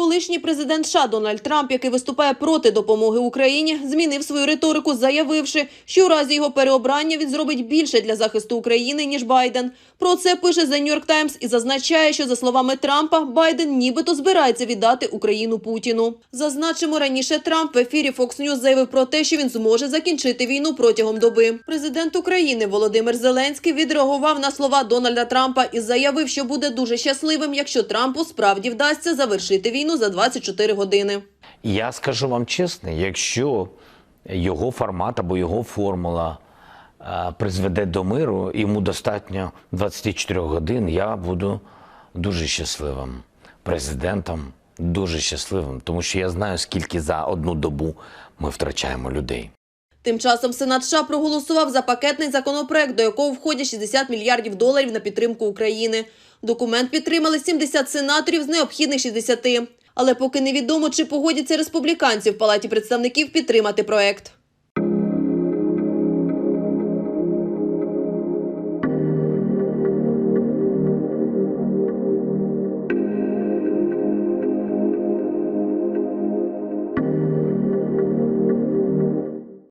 Колишній президент США Дональд Трамп, який виступає проти допомоги Україні, змінив свою риторику, заявивши, що у разі його переобрання він зробить більше для захисту України ніж Байден. Про це пише The New York Times і зазначає, що за словами Трампа, Байден нібито збирається віддати Україну Путіну. Зазначимо раніше Трамп в ефірі Fox News заявив про те, що він зможе закінчити війну протягом доби. Президент України Володимир Зеленський відреагував на слова Дональда Трампа і заявив, що буде дуже щасливим, якщо Трампу справді вдасться завершити війну за 24 години. Я скажу вам чесно, якщо його формат або його формула е, призведе до миру, йому достатньо 24 годин, я буду дуже щасливим президентом, дуже щасливим, тому що я знаю, скільки за одну добу ми втрачаємо людей. Тим часом Сенат США проголосував за пакетний законопроект, до якого входять 60 мільярдів доларів на підтримку України. Документ підтримали 70 сенаторів з необхідних 60. Але поки невідомо, чи погодяться республіканці в Палаті представників підтримати проект.